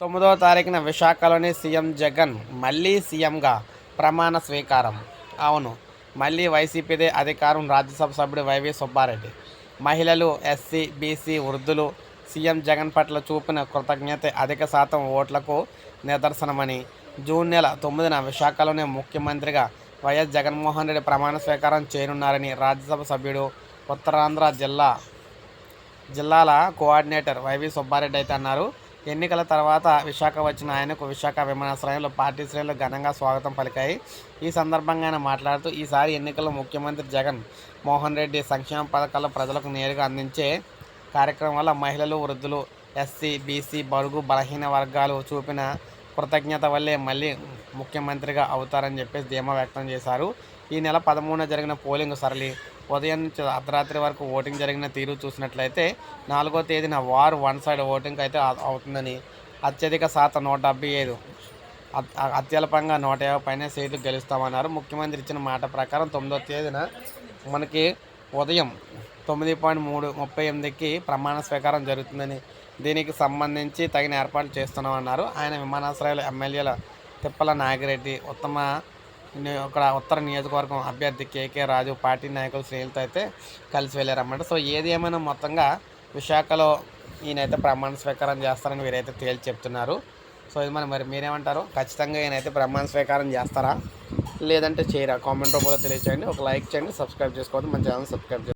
తొమ్మిదవ తారీఖున విశాఖలోని సీఎం జగన్ మళ్ళీ సీఎంగా ప్రమాణ స్వీకారం. అవును మళ్ళీ వైసీపీదే అధికారం రాజ్యసభ సభ్యుడు వైవి సుబ్బారెడ్డి. మహిళలు ఎస్సీ బీసీ వృద్ధులు సీఎం జగన్ పట్ల చూపిన కృతజ్ఞత అధిక శాతం ఓట్లకు నిదర్శనమని జూన్ నెల తొమ్మిదిన విశాఖలోనే ముఖ్యమంత్రిగా వైఎస్ జగన్మోహన్ రెడ్డి ప్రమాణ స్వీకారం చేయనున్నారని రాజ్యసభ సభ్యుడు ఉత్తరాంధ్ర జిల్లా జిల్లాల కోఆర్డినేటర్ వైవి సుబ్బారెడ్డి అయితే అన్నారు. ఎన్నికల తర్వాత విశాఖ వచ్చిన ఆయనకు విశాఖ విమానాశ్రయంలో పార్టీ శ్రేణులు ఘనంగా స్వాగతం పలికాయి. ఈ సందర్భంగా ఆయన మాట్లాడుతూ ఈసారి ఎన్నికల్లో ముఖ్యమంత్రి జగన్ మోహన్ రెడ్డి సంక్షేమ పథకాలు ప్రజలకు నేరుగా అందించే కార్యక్రమం వల్ల మహిళలు వృద్ధులు ఎస్సీ బీసీ బడుగు బలహీన వర్గాలు చూపిన కృతజ్ఞత వల్లే మళ్ళీ ముఖ్యమంత్రిగా అవుతారని చెప్పేసి ధీమా వ్యక్తం చేశారు. ఈ నెల పదమూడున జరిగిన పోలింగ్ సరళి ఉదయం నుంచి అర్ధరాత్రి వరకు ఓటింగ్ జరిగిన తీరు చూసినట్లయితే నాలుగో తేదీన వార్ వన్ సైడ్ ఓటింగ్ అయితే అవుతుందని అత్యధిక శాతం నూట డెబ్బై ఐదు. అత్యల్పంగా నూట యాభై పైన సీట్లు గెలుస్తామన్నారు. ముఖ్యమంత్రి ఇచ్చిన మాట ప్రకారం తొమ్మిదో తేదీన మనకి ఉదయం తొమ్మిది పాయింట్ మూడు ముప్పై ఎనిమిదికి ప్రమాణ స్వీకారం జరుగుతుందని దీనికి సంబంధించి తగిన ఏర్పాట్లు చేస్తున్నామన్నారు. ఆయన విమానాశ్రయాల ఎమ్మెల్యేల తిప్పల నాగిరెడ్డి ఉత్తమ ఇక్కడ ఉత్తర నియోజకవర్గం అభ్యర్థి కేకే రాజు పార్టీ నాయకులు శ్రేణులతో అయితే కలిసి వెళ్ళారన్నమాట. సో ఏది ఏమైనా మొత్తంగా విశాఖలో ఈయనైతే ప్రమాణ స్వీకారం చేస్తారని వీరైతే తేల్చి చెప్తున్నారు. సో ఇది మనం మరి మీరేమంటారు? ఖచ్చితంగా ఈయనైతే ప్రమాణ స్వీకారం చేస్తారా? లేదంటే చేయరా? కామెంట్ రూపంలో తెలియచేయండి. ఒక లైక్ చేయండి సబ్స్క్రైబ్ చేసుకోవద్దు. మన ఛానల్ సబ్స్క్రైబ్ చేసుకోండి